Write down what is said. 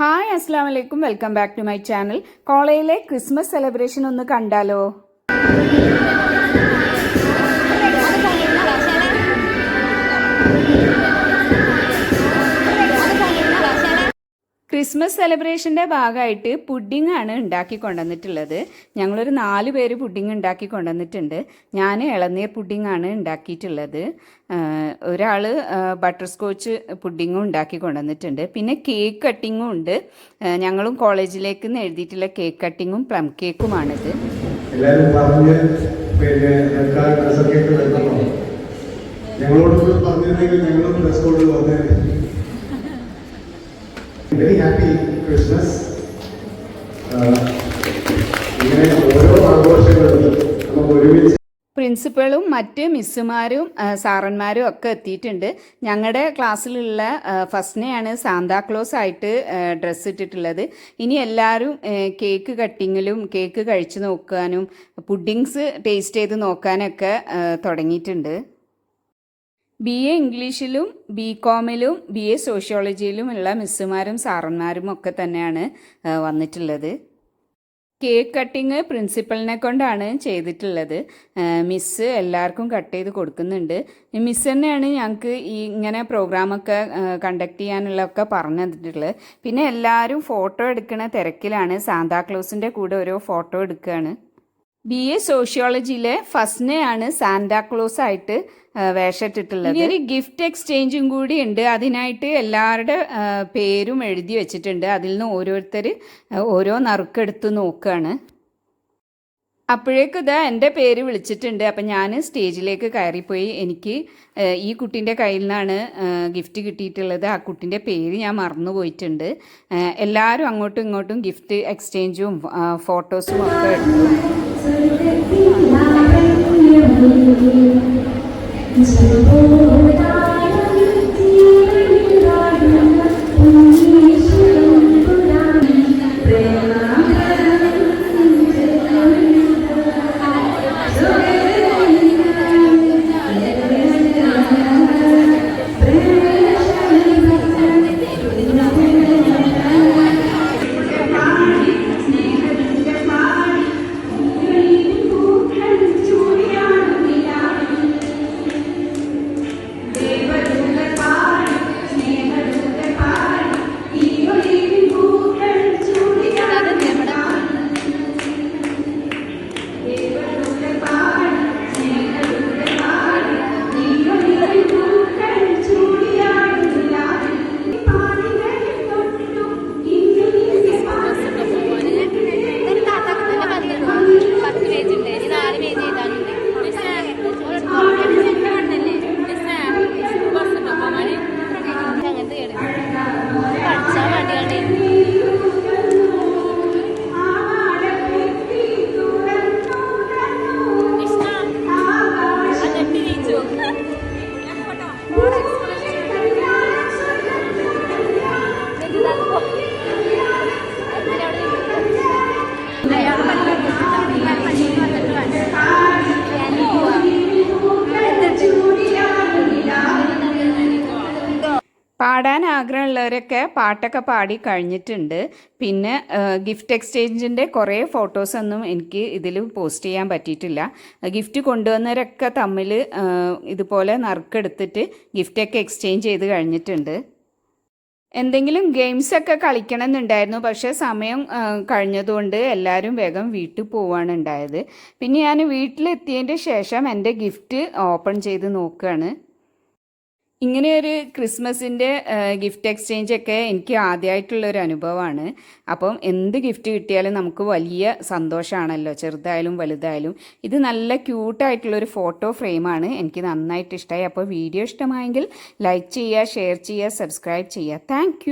Hi അസ്സാം വലൈക്കും welcome back to my channel. കോളേജിലെ ക്രിസ്മസ് സെലിബ്രേഷൻ ഒന്ന് കണ്ടാലോ? ക്രിസ്മസ് സെലിബ്രേഷന്റെ ഭാഗമായിട്ട് പുഡിംഗ് ആണ് ഉണ്ടാക്കി കൊണ്ടുവന്നിട്ടുള്ളത്. ഞങ്ങളൊരു നാല് പേര് പുഡിംഗ് ഉണ്ടാക്കി കൊണ്ടുവന്നിട്ടുണ്ട്. ഞാൻ ഇളനീർ പുഡിംഗ് ആണ് ഉണ്ടാക്കിയിട്ടുള്ളത്. ഒരാൾ ബട്ടർ സ്കോച്ച് പുഡിങ്ങും ഉണ്ടാക്കി കൊണ്ടുവന്നിട്ടുണ്ട്. പിന്നെ കേക്ക് കട്ടിങ്ങും ഉണ്ട്. ഞങ്ങളും കോളേജിലേക്ക് നിന്ന് എഴുതിയിട്ടുള്ള കേക്ക് കട്ടിങ്ങും പ്ലം കേക്കുമാണിത്. ഞങ്ങളോട് പറഞ്ഞിരുന്നെങ്കിൽ ഞങ്ങളും ഡ്രസ് കോഡ് വന്നേ വെരി ഹാപ്പി ക്രിസ്മസ് ഇങ്ങനെ ഓരോ ആഘോഷങ്ങളും നമുക്ക് ഒരുമിച്ച് പ്രിൻസിപ്പളും മറ്റ് മിസ്സുമാരും സാറന്മാരും ഒക്കെ എത്തിയിട്ടുണ്ട്. ഞങ്ങളുടെ ക്ലാസ്സിലുള്ള ഫസ്റ്റിനെയാണ് സാന്താക്ലോസ് ആയിട്ട് ഡ്രസ്സ് ഇട്ടിട്ടുള്ളത്. ഇനി എല്ലാവരും കേക്ക് കട്ടിങ്ങിലും കേക്ക് കഴിച്ചു നോക്കാനും പുഡിങ്സ് ടേസ്റ്റ് ചെയ്ത് നോക്കാനൊക്കെ തുടങ്ങിയിട്ടുണ്ട്. ബി എ ഇംഗ്ലീഷിലും ബി കോമിലും ബി എ സോഷ്യോളജിയിലുമുള്ള മിസ്സുമാരും സാറന്മാരും ഒക്കെ തന്നെയാണ് വന്നിട്ടുള്ളത്. കേക്ക് കട്ടിങ് പ്രിൻസിപ്പളിനെ കൊണ്ടാണ് ചെയ്തിട്ടുള്ളത്. മിസ്സ് എല്ലാവർക്കും കട്ട് ചെയ്ത് കൊടുക്കുന്നുണ്ട്. മിസ് തന്നെയാണ് ഞങ്ങൾക്ക് ഈ ഇങ്ങനെ പ്രോഗ്രാമൊക്കെ കണ്ടക്ട് ചെയ്യാനുള്ളതൊക്കെ പറഞ്ഞു തന്നിട്ടുള്ളത്. പിന്നെ എല്ലാവരും ഫോട്ടോ എടുക്കുന്ന തിരക്കിലാണ്. സാന്താക്ലോസിന്റെ കൂടെ ഓരോ ഫോട്ടോ എടുക്കുകയാണ് ബി എ സോഷ്യോളജിയിലെ ഫസ്റ്റിനെയാണ് സാന്റാക്ലോസ് ആയിട്ട് വേഷമിട്ടിട്ടുള്ളത്. ഇനി ഒരു ഗിഫ്റ്റ് എക്സ്ചേഞ്ചും കൂടി ഉണ്ട്. അതിനായിട്ട് എല്ലാവരുടെ പേരും എഴുതി വെച്ചിട്ടുണ്ട്. അതിൽ നിന്ന് ഓരോരുത്തർ ഓരോ നറുക്കെടുത്ത് നോക്കുകയാണ് അപ്പോഴേക്കും ഇതാ എന്റെ പേര് വിളിച്ചിട്ടുണ്ട്. അപ്പം ഞാൻ സ്റ്റേജിലേക്ക് കയറിപ്പോയി. എനിക്ക് ഈ കുട്ടീന്റെ കയ്യിൽ നിന്നാണ് ഗിഫ്റ്റ് കിട്ടിയിട്ടുള്ളത്. ആ കുട്ടീന്റെ പേര് ഞാൻ മറന്നു പോയിട്ടുണ്ട്. എല്ലാവരും അങ്ങോട്ടും ഇങ്ങോട്ടും ഗിഫ്റ്റ് എക്സ്ചേഞ്ചും ഫോട്ടോസും ഒക്കെ എടുത്തു. Thank you. പാടാൻ ആഗ്രഹമുള്ളവരൊക്കെ പാട്ടൊക്കെ പാടി കഴിഞ്ഞിട്ടുണ്ട്. പിന്നെ ഗിഫ്റ്റ് എക്സ്ചേഞ്ചിന്റെ കുറേ ഫോട്ടോസൊന്നും എനിക്ക് ഇതിൽ പോസ്റ്റ് ചെയ്യാൻ പറ്റിയിട്ടില്ല. ഗിഫ്റ്റ് കൊണ്ടുവന്നവരൊക്കെ തമ്മിൽ ഇതുപോലെ നറുക്കെടുത്തിട്ട് ഗിഫ്റ്റൊക്കെ എക്സ്ചേഞ്ച് ചെയ്ത് കഴിഞ്ഞിട്ടുണ്ട്. എന്തെങ്കിലും ഗെയിംസ് ഒക്കെ കളിക്കണം എന്നുണ്ടായിരുന്നു പക്ഷേ സമയം കഴിഞ്ഞതുകൊണ്ട് എല്ലാവരും വേഗം വീട്ടിൽ പോവാണ് ഉണ്ടായത്. പിന്നെ ഞാൻ വീട്ടിലെത്തിയതിന്റെ ശേഷം എന്റെ ഗിഫ്റ്റ് ഓപ്പൺ ചെയ്ത് നോക്കുകയാണ്. ഇങ്ങനെ ഒരു ക്രിസ്മസിന്റെ ഗിഫ്റ്റ് എക്സ്ചേഞ്ച് ഒക്കെ എനിക്ക് ആദ്യമായിട്ടുള്ള ഒരു അനുഭവമാണ്. അപ്പം എന്ത് ഗിഫ്റ്റ് കിട്ടിയാലും നമുക്ക് വലിയ സന്തോഷമാണല്ലോ ചെറുതായാലും വലുതായാലും. ഇത് നല്ല ക്യൂട്ടായിട്ടുള്ളൊരു ഫോട്ടോ ഫ്രെയിമാണ്. എനിക്ക് നന്നായിട്ട് ഇഷ്ടമായി അപ്പോൾ വീഡിയോ ഇഷ്ടമായെങ്കിൽ ലൈക്ക് ചെയ്യുക ഷെയർ ചെയ്യുക സബ്സ്ക്രൈബ് ചെയ്യുക. താങ്ക്